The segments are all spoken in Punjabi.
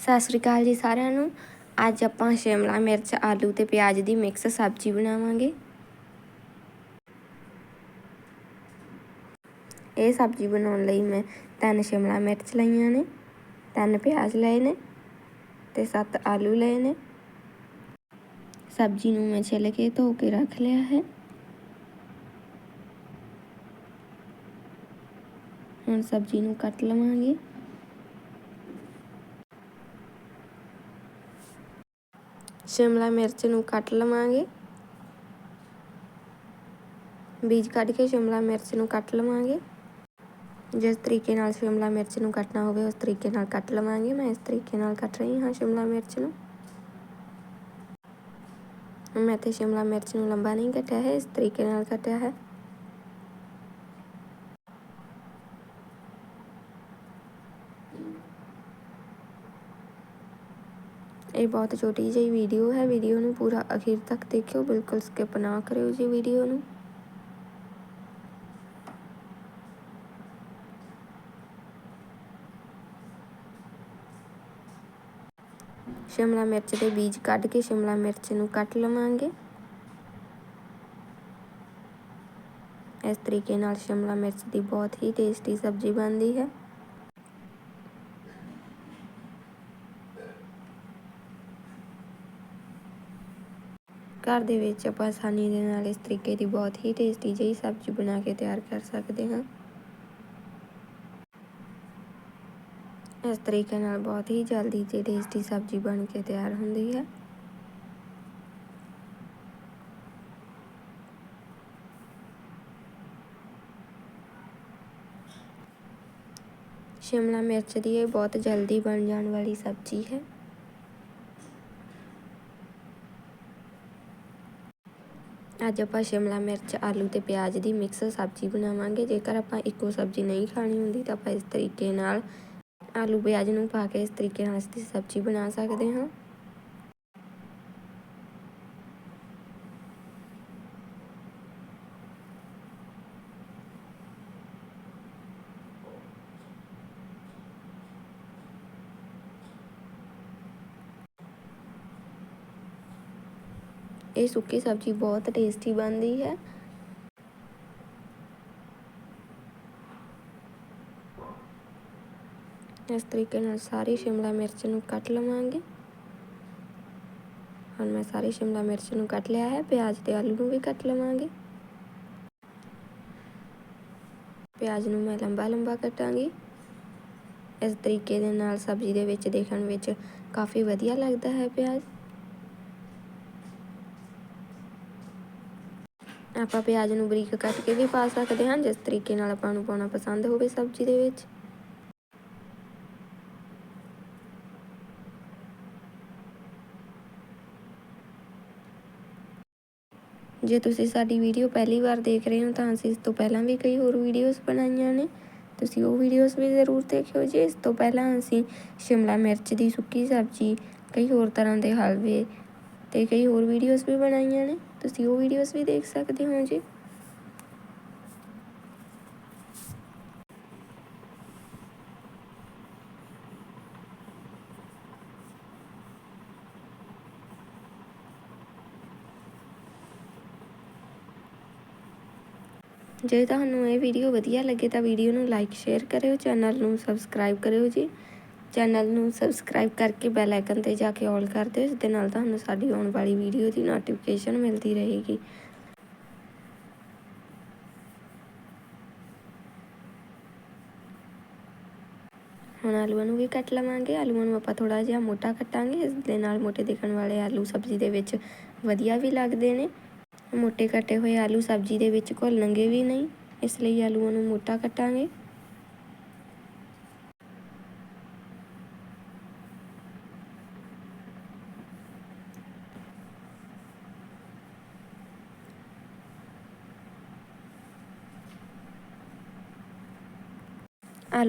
ਸਤਿ ਸ਼੍ਰੀ ਅਕਾਲ ਜੀ ਸਾਰਿਆਂ ਨੂੰ। ਅੱਜ ਆਪਾਂ ਸ਼ਿਮਲਾ ਮਿਰਚ, ਆਲੂ ਤੇ ਪਿਆਜ਼ ਦੀ ਮਿਕਸ ਸਬਜ਼ੀ ਬਣਾਵਾਂਗੇ। ਇਹ ਸਬਜ਼ੀ ਬਣਾਉਣ ਲਈ ਮੈਂ ਤਿੰਨ ਸ਼ਿਮਲਾ ਮਿਰਚ ਲਈਆਂ ਨੇ, ਤਿੰਨ ਪਿਆਜ਼ ਲਏ ਨੇ ਤੇ ਸੱਤ ਆਲੂ ਲਏ ਨੇ। ਸਬਜ਼ੀ ਨੂੰ ਮੈਂ ਛਿੱਲ ਕੇ ਧੋ ਕੇ ਰੱਖ ਲਿਆ ਹੈ। ਹੁਣ ਸਬਜ਼ੀ ਨੂੰ ਕੱਟ ਲਵਾਂਗੇ। ਸ਼ਿਮਲਾ ਮਿਰਚ ਨੂੰ ਕੱਟ ਲਵਾਂਗੇ। ਬੀਜ ਕੱਢ ਕੇ ਸ਼ਿਮਲਾ ਮਿਰਚ ਨੂੰ ਕੱਟ ਲਵਾਂਗੇ। ਜਿਸ ਤਰੀਕੇ ਨਾਲ ਸ਼ਿਮਲਾ ਮਿਰਚ ਨੂੰ ਕੱਟਣਾ ਹੋਵੇ, ਉਸ ਤਰੀਕੇ ਨਾਲ ਕੱਟ ਲਵਾਂਗੇ। ਮੈਂ ਇਸ ਤਰੀਕੇ ਨਾਲ ਕੱਟ ਰਹੀ ਹਾਂ ਸ਼ਿਮਲਾ ਮਿਰਚ ਨੂੰ। ਮੈਂ ਤੇ ਸ਼ਿਮਲਾ ਮਿਰਚ ਨੂੰ ਲੰਬਾ ਨਹੀਂ ਕੱਟਿਆ ਹੈ, ਇਸ ਤਰੀਕੇ ਨਾਲ ਕੱਟਿਆ ਹੈ। ਇਹ ਬਹੁਤ ਛੋਟੀ ਜਿਹੀ ਵੀਡੀਓ ਹੈ। ਵੀਡੀਓ ਨੂੰ ਪੂਰਾ ਅਖੀਰ ਤੱਕ ਦੇਖਿਓ। ਬਿਲਕੁਲ ਸਕਿਪ ਨਾ ਕਰਿਓ ਜੀ ਵੀਡੀਓ ਨੂੰ। ਸ਼ਿਮਲਾ ਮਿਰਚ ਦੇ ਬੀਜ ਕੱਢ ਕੇ ਸ਼ਿਮਲਾ ਮਿਰਚ ਨੂੰ ਕੱਟ ਲਵਾਂਗੇ। ਇਸ ਤਰੀਕੇ ਨਾਲ ਸ਼ਿਮਲਾ ਮਿਰਚ ਦੀ ਬਹੁਤ ਹੀ ਟੇਸਟੀ ਸਬਜ਼ੀ ਬਣਦੀ ਹੈ। ਘਰ ਦੇ ਵਿੱਚ ਆਪਾਂ ਆਸਾਨੀ ਦੇ ਨਾਲ ਇਸ ਤਰੀਕੇ ਦੀ ਬਹੁਤ ਹੀ ਟੇਸਟੀ ਜਿਹੀ ਸਬਜ਼ੀ ਬਣਾ ਕੇ ਤਿਆਰ ਕਰ ਸਕਦੇ ਹਾਂ। ਇਸ ਤਰੀਕੇ ਨਾਲ ਬਹੁਤ ਹੀ ਜਲਦੀ ਤੇ ਟੇਸਟੀ ਸਬਜ਼ੀ ਬਣ ਕੇ ਤਿਆਰ ਹੁੰਦੀ ਹੈ। ਸ਼ਿਮਲਾ ਮਿਰਚ ਦੀ ਇਹ ਬਹੁਤ ਜਲਦੀ ਬਣ ਜਾਣ ਵਾਲੀ ਸਬਜ਼ੀ ਹੈ। ਅੱਜ ਆਪਾਂ ਸ਼ਿਮਲਾ ਮਿਰਚ, ਆਲੂ ਤੇ ਪਿਆਜ਼ ਦੀ ਮਿਕਸ ਸਬਜ਼ੀ ਬਣਾਵਾਂਗੇ। ਜੇਕਰ ਆਪਾਂ ਇੱਕੋ ਸਬਜ਼ੀ ਨਹੀਂ ਖਾਣੀ ਹੁੰਦੀ ਤਾਂ ਆਪਾਂ ਇਸ ਤਰੀਕੇ ਨਾਲ ਆਲੂ, ਪਿਆਜ਼ ਨੂੰ ਪਾ ਕੇ ਇਸ ਤਰੀਕੇ ਨਾਲ ਇਸ ਦੀ ਸਬਜ਼ੀ ਬਣਾ ਸਕਦੇ ਹਾਂ। ਇਹ ਸੁੱਕੀ ਸਬਜ਼ੀ ਬਹੁਤ ਟੇਸਟੀ ਬਣਦੀ ਹੈ। ਇਸ ਤਰੀਕੇ ਨਾਲ ਸਾਰੀ ਸ਼ਿਮਲਾ ਮਿਰਚ ਨੂੰ ਕੱਟ ਲਵਾਂਗੇ। ਹੁਣ ਮੈਂ ਸਾਰੀ ਸ਼ਿਮਲਾ ਮਿਰਚ ਨੂੰ ਕੱਟ ਲਿਆ ਹੈ, ਪਿਆਜ਼ ਤੇ ਆਲੂ ਨੂੰ ਵੀ ਕੱਟ ਲਵਾਂਗੇ। ਪਿਆਜ਼ ਨੂੰ ਮੈਂ ਲੰਬਾ ਲੰਬਾ ਕੱਟਾਂਗੀ। ਇਸ ਤਰੀਕੇ ਦੇ ਨਾਲ ਸਬਜ਼ੀ ਦੇ ਵਿੱਚ ਦੇਖਣ ਵਿੱਚ ਕਾਫੀ ਵਧੀਆ ਲੱਗਦਾ ਹੈ ਪਿਆਜ਼। ਆਪਾਂ ਪਿਆਜ਼ ਨੂੰ ਬਰੀਕ ਕੱਟ ਕੇ ਵੀ ਪਾ ਸਕਦੇ ਹਾਂ, ਜਿਸ ਤਰੀਕੇ ਨਾਲ ਆਪਾਂ ਨੂੰ ਪਾਉਣਾ ਪਸੰਦ ਹੋਵੇ ਸਬਜ਼ੀ ਦੇ ਵਿੱਚ। ਜੇ ਤੁਸੀਂ ਸਾਡੀ ਵੀਡੀਓ ਪਹਿਲੀ ਵਾਰ ਦੇਖ ਰਹੇ ਹੋ, ਤਾਂ ਅਸੀਂ ਇਸ ਤੋਂ ਪਹਿਲਾਂ ਵੀ ਕਈ ਹੋਰ ਵੀਡੀਓਜ਼ ਬਣਾਈਆਂ ਨੇ। ਤੁਸੀਂ ਉਹ ਵੀਡੀਓਜ਼ ਵੀ ਜ਼ਰੂਰ ਦੇਖਿਓ, ਜੀ ਇਸ ਤੋਂ ਪਹਿਲਾਂ ਅਸੀਂ ਸ਼ਿਮਲਾ ਮਿਰਚ ਦੀ ਸੁੱਕੀ ਸਬਜ਼ੀ, ਕਈ ਹੋਰ ਤਰ੍ਹਾਂ ਦੇ ਹਲਵੇ ਤੇ ਕਈ ਹੋਰ ਵੀਡੀਓਜ਼ ਵੀ ਬਣਾਈਆਂ ਨੇ। ਤੁਸੀਂ ਉਹ ਵੀਡੀਓਜ਼ ਵੀ ਦੇਖ ਸਕਦੇ ਹੋ ਜੀ। ਜੇ ਤੁਹਾਨੂੰ ਇਹ ਵੀਡੀਓ ਵਧੀਆ ਲੱਗੇ ਤਾਂ ਵੀਡੀਓ ਨੂੰ ਲਾਈਕ ਸ਼ੇਅਰ ਕਰਿਓ ਚੈਨਲ ਨੂੰ ਸਬਸਕ੍ਰਾਈਬ ਕਰਿਓ ਜੀ। ਚੈਨਲ ਨੂੰ ਸਬਸਕ੍ਰਾਈਬ ਕਰਕੇ ਬੈਲ ਆਈਕਨ ਤੇ ਜਾ ਕੇ ਆਲ ਕਰ ਦਿਓ, ਇਸ ਦੇ ਨਾਲ ਤੁਹਾਨੂੰ ਸਾਡੀ ਆਉਣ ਵਾਲੀ ਵੀਡੀਓ ਦੀ ਨੋਟੀਫਿਕੇਸ਼ਨ ਮਿਲਦੀ ਰਹੇਗੀ। ਹੁਣ ਆਲੂਆਂ ਨੂੰ ਵੀ ਕੱਟ ਲਵਾਂਗੇ। ਆਲੂਆਂ ਨੂੰ ਆਪਾਂ ਥੋੜਾ ਜਿਹਾ ਮੋਟਾ ਕੱਟਾਂਗੇ। ਇਸ ਦੇ ਨਾਲ ਮੋਟੇ ਦਿਖਣ ਵਾਲੇ ਆਲੂ ਸਬਜ਼ੀ ਦੇ ਵਿੱਚ ਵਧੀਆ ਵੀ ਲੱਗਦੇ ਨੇ। ਮੋਟੇ ਕੱਟੇ ਹੋਏ ਆਲੂ ਸਬਜ਼ੀ ਦੇ ਵਿੱਚ ਘੁਲਣਗੇ ਵੀ ਨਹੀਂ, ਇਸ ਲਈ ਆਲੂਆਂ ਨੂੰ ਮੋਟਾ ਕੱਟਾਂਗੇ।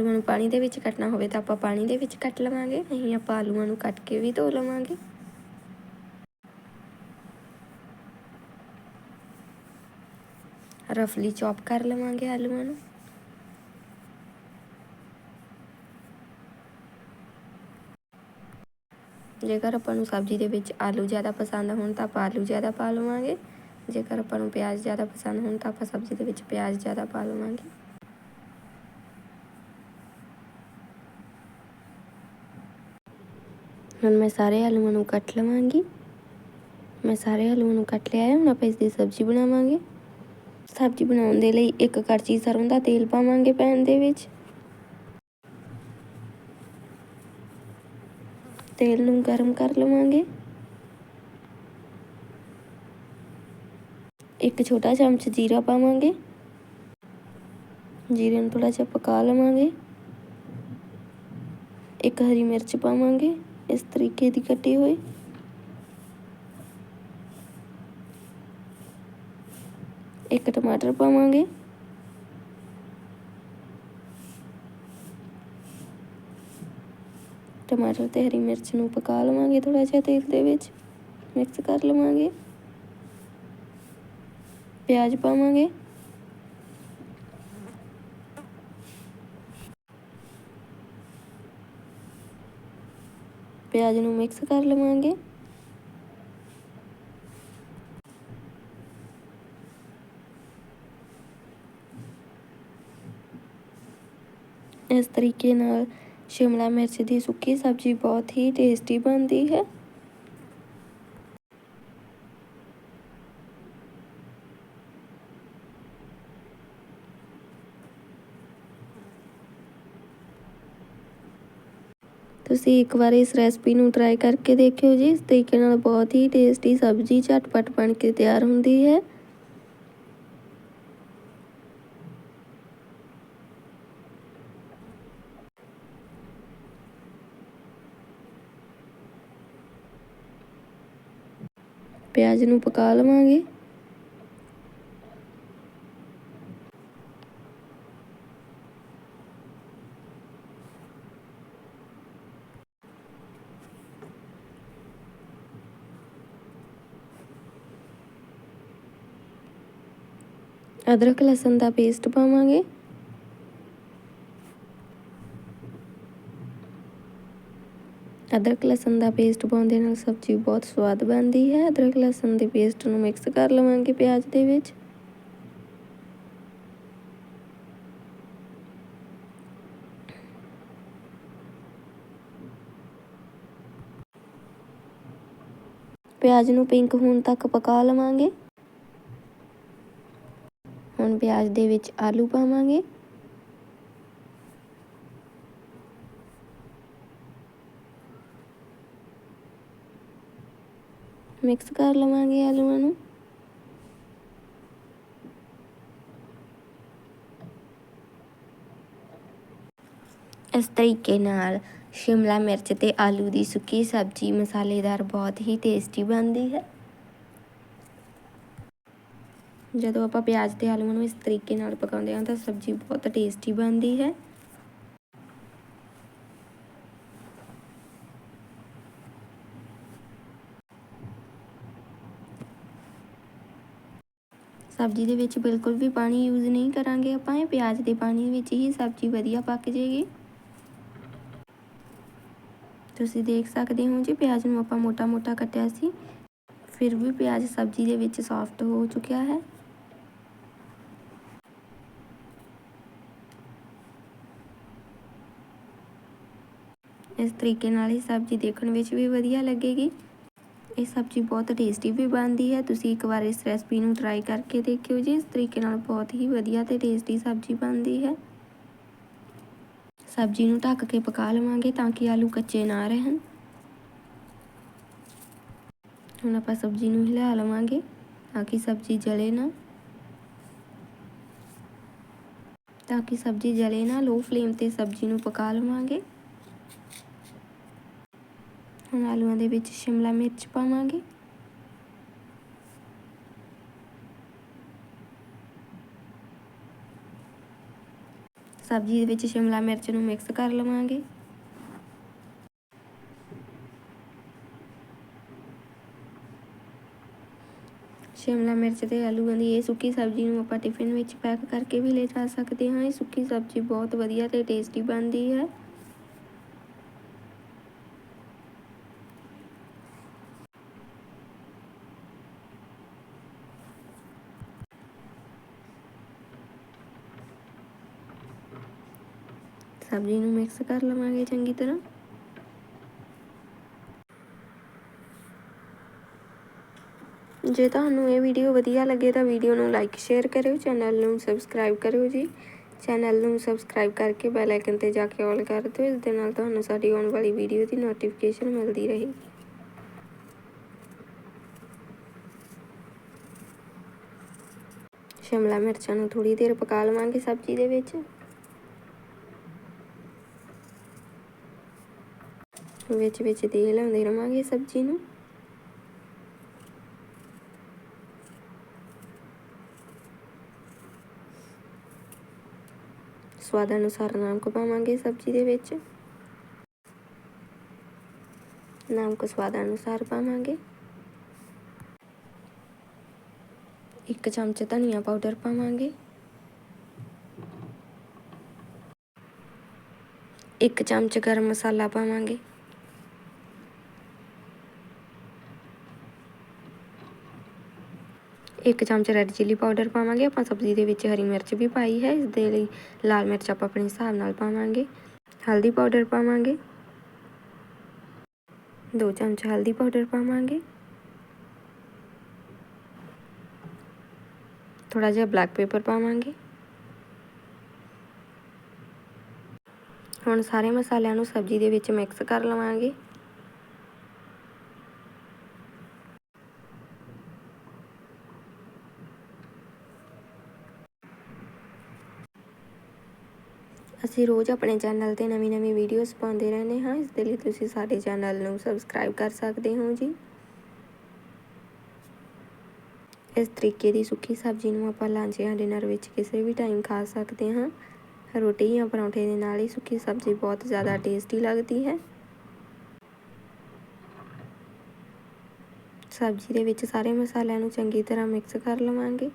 ਆਲੂਆਂ ਨੂੰ ਪਾਣੀ ਦੇ ਵਿੱਚ ਕੱਟਣਾ ਹੋਵੇ ਤਾਂ ਆਪਾਂ ਪਾਣੀ ਦੇ ਵਿੱਚ ਕੱਟ ਲਵਾਂਗੇ, ਨਹੀਂ ਆਪਾਂ ਆਲੂਆਂ ਨੂੰ ਕੱਟ ਕੇ ਵੀ ਧੋ ਲਵਾਂਗੇ। ਰਫਲੀ ਚੌਪ ਕਰ ਲਵਾਂਗੇ ਆਲੂਆਂ ਨੂੰ। ਜੇਕਰ ਆਪਾਂ ਨੂੰ ਸਬਜ਼ੀ ਦੇ ਵਿੱਚ ਆਲੂ ਜ਼ਿਆਦਾ ਪਸੰਦ ਹੋਣ ਤਾਂ ਆਪਾਂ ਆਲੂ ਜ਼ਿਆਦਾ ਪਾ ਲਵਾਂਗੇ। ਜੇਕਰ ਆਪਾਂ ਨੂੰ ਪਿਆਜ਼ ਜ਼ਿਆਦਾ ਪਸੰਦ ਹੋਣ ਤਾਂ ਆਪਾਂ ਸਬਜ਼ੀ ਦੇ ਵਿੱਚ ਪਿਆਜ਼ ਜ਼ਿਆਦਾ ਪਾ ਲਵਾਂਗੇ। ਹੁਣ ਮੈਂ ਸਾਰੇ ਆਲੂਆਂ ਨੂੰ ਕੱਟ ਲਵਾਂਗੀ ਮੈਂ ਸਾਰੇ ਆਲੂਆਂ ਨੂੰ ਕੱਟ ਲਿਆ ਹੈ ਹੁਣ ਆਪਾਂ ਇਸ ਦੀ ਸਬਜ਼ੀ ਬਣਾਵਾਂਗੇ ਸਬਜ਼ੀ ਬਣਾਉਣ ਦੇ ਲਈ ਇੱਕ ਕੜਛੀ ਸਰੋਂ ਦਾ ਤੇਲ ਪਾਵਾਂਗੇ ਪੈਨ ਦੇ ਵਿੱਚ ਤੇਲ ਨੂੰ ਗਰਮ ਕਰ ਲਵਾਂਗੇ ਇੱਕ ਛੋਟਾ ਚਮਚ ਜੀਰਾ ਪਾਵਾਂਗੇ ਜੀਰੇ ਨੂੰ ਥੋੜਾ ਜਿਹਾ ਪਕਾ ਲਵਾਂਗੇ ਇੱਕ ਹਰੀ ਮਿਰਚ ਪਾਵਾਂਗੇ ਇਸ ਤਰੀਕੇ ਦੀ ਕੱਟੀ ਹੋਈ। ਇੱਕ ਟਮਾਟਰ ਪਾਵਾਂਗੇ। ਟਮਾਟਰ ਤੇ ਹਰੀ ਮਿਰਚ ਨੂੰ ਪਕਾ ਲਵਾਂਗੇ ਥੋੜਾ ਜਿਹਾ ਤੇਲ ਦੇ ਵਿੱਚ, ਮਿਕਸ ਕਰ ਲਵਾਂਗੇ। ਪਿਆਜ਼ ਪਾਵਾਂਗੇ। ਪਿਆਜ਼ ਨੂੰ ਮਿਕਸ ਕਰ ਲਵਾਂਗੇ ਇਸ ਤਰੀਕੇ ਨਾਲ ਸ਼ਿਮਲਾ ਮਿਰਚ ਦੀ ਸੁੱਕੀ ਸਬਜ਼ੀ ਬਹੁਤ ਹੀ ਟੇਸਟੀ ਬਣਦੀ ਹੈ ਤੁਸੀਂ ਇੱਕ ਵਾਰ ਇਸ ਰੈਸਪੀ ਨੂੰ ਟਰਾਈ ਕਰਕੇ ਦੇਖਿਓ ਜੀ। ਇਸ ਤਰੀਕੇ ਨਾਲ ਬਹੁਤ ਹੀ ਟੇਸਟੀ ਸਬਜ਼ੀ ਝਟਪਟ ਬਣ ਕੇ ਤਿਆਰ ਹੁੰਦੀ ਹੈ। ਪਿਆਜ਼ ਨੂੰ ਪਕਾ ਲਵਾਂਗੇ। ਅਦਰਕ, ਲਸਣ ਦਾ ਪੇਸਟ ਪਾਵਾਂਗੇ। ਅਦਰਕ, ਲਸਣ ਦਾ ਪੇਸਟ ਪਾਉਣ ਦੇ ਨਾਲ ਸਬਜ਼ੀ ਬਹੁਤ ਸਵਾਦ ਬਣਦੀ ਹੈ। ਅਦਰਕ, ਲਸਣ ਦੇ ਪੇਸਟ ਨੂੰ ਮਿਕਸ ਕਰ ਲਵਾਂਗੇ ਪਿਆਜ਼ ਦੇ ਵਿੱਚ। ਪਿਆਜ਼ ਨੂੰ ਪਿੰਕ ਹੋਣ ਤੱਕ ਪਕਾ ਲਵਾਂਗੇ। ਹੁਣ ਪਿਆਜ਼ ਦੇ ਵਿੱਚ ਆਲੂ ਪਾਵਾਂਗੇ। ਮਿਕਸ ਕਰ ਲਵਾਂਗੇ ਆਲੂਆਂ ਨੂੰ। ਇਸ ਤਰੀਕੇ ਨਾਲ ਸ਼ਿਮਲਾ ਮਿਰਚ ਤੇ ਆਲੂ ਦੀ ਸੁੱਕੀ ਸਬਜ਼ੀ ਮਸਾਲੇਦਾਰ ਬਹੁਤ ਹੀ ਟੇਸਟੀ ਬਣਦੀ ਹੈ। ਜਦੋਂ ਆਪਾਂ ਪਿਆਜ਼ ਤੇ ਆਲੂਆਂ ਨੂੰ ਇਸ ਤਰੀਕੇ ਨਾਲ ਪਕਾਉਂਦੇ ਹਾਂ ਤਾਂ ਸਬਜ਼ੀ ਬਹੁਤ ਟੇਸਟੀ ਬਣਦੀ ਹੈ। ਸਬਜ਼ੀ ਦੇ ਵਿੱਚ ਬਿਲਕੁਲ ਵੀ ਪਾਣੀ ਯੂਜ਼ ਨਹੀਂ ਕਰਾਂਗੇ ਆਪਾਂ, ਇਹ ਪਿਆਜ਼ ਦੇ ਪਾਣੀ ਵਿੱਚ ਹੀ ਸਬਜ਼ੀ ਵਧੀਆ ਪੱਕ ਜੇਗੀ ਤੁਸੀਂ ਦੇਖ ਸਕਦੇ ਹੋ ਜੀ ਪਿਆਜ਼ ਨੂੰ ਆਪਾਂ ਮੋਟਾ-ਮੋਟਾ ਕੱਟਿਆ ਸੀ, ਫਿਰ ਵੀ ਪਿਆਜ਼ ਸਬਜ਼ੀ ਦੇ ਵਿੱਚ ਸੌਫਟ ਹੋ ਚੁੱਕਿਆ ਹੈ। ਇਸ ਤਰੀਕੇ ਨਾਲ ਹੀ ਸਬਜ਼ੀ ਦੇਖਣ ਵਿੱਚ ਵੀ ਵਧੀਆ ਲੱਗੇਗੀ। ਇਹ ਸਬਜ਼ੀ ਬਹੁਤ ਟੇਸਟੀ ਵੀ ਬਣਦੀ ਹੈ। ਤੁਸੀਂ ਇੱਕ ਵਾਰ ਇਸ ਰੈਸਪੀ ਨੂੰ ਟਰਾਈ ਕਰਕੇ ਦੇਖਿਓ ਜੀ। ਇਸ ਤਰੀਕੇ ਨਾਲ ਬਹੁਤ ਹੀ ਵਧੀਆ ਤੇ ਟੇਸਟੀ ਸਬਜ਼ੀ ਬਣਦੀ ਹੈ। ਸਬਜ਼ੀ ਨੂੰ ਢੱਕ ਕੇ ਪਕਾ ਲਵਾਂਗੇ ਤਾਂ ਕਿ ਆਲੂ ਕੱਚੇ ਨਾ ਰਹਿਣ। ਹੁਣ ਆਪਾਂ ਸਬਜ਼ੀ ਨੂੰ ਹਿਲਾ ਲਵਾਂਗੇ ਤਾਂ ਕਿ ਸਬਜ਼ੀ ਜਲੇ ਨਾ। ਤਾਂ ਕਿ ਸਬਜ਼ੀ ਜਲੇ ਨਾ। ਲੋ ਫਲੇਮ ਤੇ ਸਬਜ਼ੀ ਨੂੰ ਪਕਾ ਲਵਾਂਗੇ। ਹੁਣ ਆਲੂਆਂ ਦੇ ਵਿੱਚ ਸ਼ਿਮਲਾ ਮਿਰਚ ਪਾਵਾਂਗੇ। ਸਬਜ਼ੀ ਦੇ ਵਿੱਚ ਸ਼ਿਮਲਾ ਮਿਰਚ ਨੂੰ ਮਿਕਸ ਕਰ ਲਵਾਂਗੇ। ਸ਼ਿਮਲਾ ਮਿਰਚ ਤੇ ਆਲੂਆਂ ਦੀ ਇਹ ਸੁੱਕੀ ਸਬਜ਼ੀ ਨੂੰ ਆਪਾਂ ਟਿਫਿਨ ਵਿੱਚ ਪੈਕ ਕਰਕੇ ਵੀ ਲੈ ਜਾ ਸਕਦੇ ਹਾਂ। ਇਹ ਸੁੱਕੀ ਸਬਜ਼ੀ ਬਹੁਤ ਵਧੀਆ ਤੇ ਟੇਸਟੀ ਬਣਦੀ ਹੈ। ਸਬਜ਼ੀ ਨੂੰ ਮਿਕਸ ਕਰ ਲਵਾਂਗੇ ਚੰਗੀ ਤਰ੍ਹਾਂ। ਜੇ ਤੁਹਾਨੂੰ ਇਹ ਵੀਡੀਓ ਵਧੀਆ ਲੱਗੇ ਤਾਂ ਵੀਡੀਓ ਨੂੰ ਲਾਈਕ ਸ਼ੇਅਰ ਕਰਿਓ ਚੈਨਲ ਨੂੰ ਸਬਸਕ੍ਰਾਈਬ ਕਰਿਓ ਜੀ। ਚੈਨਲ ਨੂੰ ਸਬਸਕ੍ਰਾਈਬ ਕਰਕੇ ਬੈਲ ਆਈਕਨ ਤੇ ਜਾ ਕੇ ਆਲ ਕਰ ਦਿਓ ਇਸ ਦੇ ਨਾਲ ਤੁਹਾਨੂੰ ਸਾਡੀ ਆਉਣ ਵਾਲੀ ਵੀਡੀਓ ਦੀ ਨੋਟੀਫਿਕੇਸ਼ਨ ਮਿਲਦੀ ਰਹੇਗੀ। ਸ਼ਿਮਲਾ ਮਿਰਚਾਂ ਨੂੰ ਥੋੜੀ ਦੇਰ ਪਕਾ ਲਵਾਂਗੇ ਸਬਜ਼ੀ ਦੇ ਵਿੱਚ। ਵਿੱਚ ਵਿੱਚ ਦੇ ਲਾਉਂਦੇ ਰਵਾਂਗੇ ਸਬਜ਼ੀ ਨੂੰ। ਸਵਾਦ ਅਨੁਸਾਰ ਨਮਕ ਪਾਵਾਂਗੇ ਸਬਜ਼ੀ ਦੇ ਵਿੱਚ। ਨਮਕ ਸਵਾਦ ਅਨੁਸਾਰ ਪਾਵਾਂਗੇ। ਇੱਕ ਚਮਚ ਧਨੀਆ ਪਾਊਡਰ ਪਾਵਾਂਗੇ। ਇੱਕ ਚਮਚ ਗਰਮ ਮਸਾਲਾ ਪਾਵਾਂਗੇ। ਇੱਕ ਚਮਚ ਰੈੱਡ ਚਿੱਲੀ ਪਾਊਡਰ ਪਾਵਾਂਗੇ। ਆਪਾਂ ਸਬਜ਼ੀ ਦੇ ਵਿੱਚ ਹਰੀ ਮਿਰਚ ਵੀ ਪਾਈ ਹੈ। ਇਸ ਦੇ ਲਈ ਲਾਲ ਮਿਰਚ ਆਪਾਂ ਆਪਣੇ ਹਿਸਾਬ ਨਾਲ ਪਾਵਾਂਗੇ। ਹਲਦੀ ਪਾਊਡਰ ਪਾਵਾਂਗੇ। ਦੋ ਚਮਚ ਹਲਦੀ ਪਾਊਡਰ ਪਾਵਾਂਗੇ। ਥੋੜਾ ਜਿਹਾ ਬਲੈਕ ਪੇਪਰ ਪਾਵਾਂਗੇ। ਹੁਣ ਸਾਰੇ ਮਸਾਲਿਆਂ ਨੂੰ ਸਬਜ਼ੀ ਦੇ ਵਿੱਚ ਮਿਕਸ ਕਰ ਲਵਾਂਗੇ। ਅਸੀਂ ਰੋਜ਼ ਆਪਣੇ ਚੈਨਲ ਤੇ ਨਵੀਂ-ਨਵੀਂ ਵੀਡੀਓਜ਼ ਪਾਉਂਦੇ ਰਹਿੰਦੇ ਹਾਂ। ਇਸ ਦੇ ਲਈ ਤੁਸੀਂ ਸਾਡੇ ਚੈਨਲ ਨੂੰ ਸਬਸਕ੍ਰਾਈਬ ਕਰ ਸਕਦੇ ਹੋ ਜੀ। ਇਸ ਤਰੀਕੇ ਦੀ ਸੁੱਕੀ ਸਬਜ਼ੀ ਨੂੰ ਆਪਾਂ ਲੰਚ ਜਾਂ ਡਿਨਰ ਵਿੱਚ ਕਿਸੇ ਵੀ ਟਾਈਮ ਖਾ ਸਕਦੇ ਹਾਂ। ਰੋਟੀ ਜਾਂ ਪਰੌਂਠੇ ਦੇ ਨਾਲ ਹੀ ਸੁੱਕੀ ਸਬਜ਼ੀ ਬਹੁਤ ਜ਼ਿਆਦਾ ਟੇਸਟੀ ਲੱਗਦੀ ਹੈ। ਸਬਜ਼ੀ ਦੇ ਵਿੱਚ ਸਾਰੇ ਮਸਾਲਿਆਂ ਨੂੰ ਚੰਗੀ ਤਰ੍ਹਾਂ ਮਿਕਸ ਕਰ ਲਵਾਂਗੇ।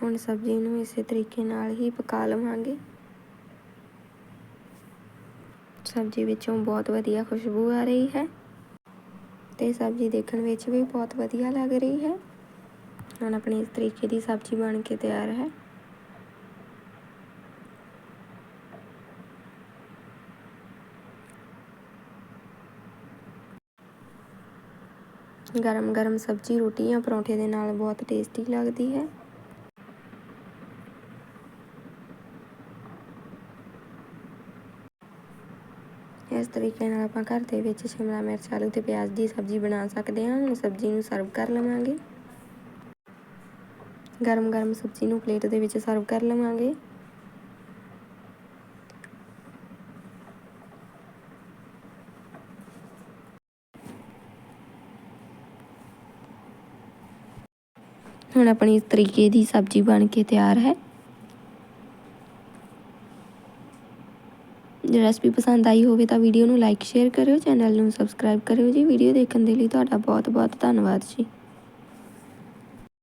ਹੁਣ ਸਬਜ਼ੀ ਨੂੰ ਇਸੇ ਤਰੀਕੇ ਨਾਲ ਹੀ ਪਕਾ ਲਵਾਂਗੇ। ਸਬਜ਼ੀ ਵਿੱਚੋਂ ਬਹੁਤ ਵਧੀਆ ਖੁਸ਼ਬੂ ਆ ਰਹੀ ਹੈ ਤੇ ਸਬਜ਼ੀ ਦੇਖਣ ਵਿੱਚ ਵੀ ਬਹੁਤ ਵਧੀਆ ਲੱਗ ਰਹੀ ਹੈ। ਹੁਣ ਆਪਣੀ ਇਸ ਤਰੀਕੇ ਦੀ ਸਬਜ਼ੀ ਬਣ ਕੇ ਤਿਆਰ ਹੈ। ਗਰਮ ਗਰਮ ਸਬਜ਼ੀ ਰੋਟੀ ਜਾਂ ਪਰੌਂਠੇ ਦੇ ਨਾਲ ਬਹੁਤ ਟੇਸਟੀ ਲੱਗਦੀ ਹੈ ਇਸ ਤਰੀਕੇ ਨਾਲ ਆਪਾਂ ਘਰ ਦੇ ਵਿੱਚ ਸ਼ਿਮਲਾ ਮਿਰਚ, ਆਲੂ ਤੇ ਪਿਆਜ਼ ਦੀ ਸਬਜ਼ੀ ਬਣਾ ਸਕਦੇ ਹਾਂ। ਹੁਣ ਸਬਜ਼ੀ ਨੂੰ ਸਰਵ ਕਰ ਲਵਾਂਗੇ। ਗਰਮ ਗਰਮ ਸਬਜ਼ੀ ਨੂੰ ਪਲੇਟ ਦੇ ਵਿੱਚ ਸਰਵ ਕਰ ਲਵਾਂਗੇ। ਹੁਣ ਆਪਣੀ ਇਸ ਤਰੀਕੇ ਦੀ ਸਬਜ਼ੀ ਬਣ ਕੇ ਤਿਆਰ ਹੈ ਜੇ ਰੈਸਪੀ ਪਸੰਦ ਆਈ ਹੋਵੇ ਤਾਂ ਵੀਡੀਓ ਨੂੰ ਲਾਈਕ ਸ਼ੇਅਰ ਕਰਿਓ ਚੈਨਲ ਨੂੰ ਸਬਸਕ੍ਰਾਈਬ ਕਰਿਓ ਜੀ। ਵੀਡੀਓ ਦੇਖਣ ਦੇ ਲਈ ਤੁਹਾਡਾ ਬਹੁਤ ਬਹੁਤ ਧੰਨਵਾਦ ਜੀ।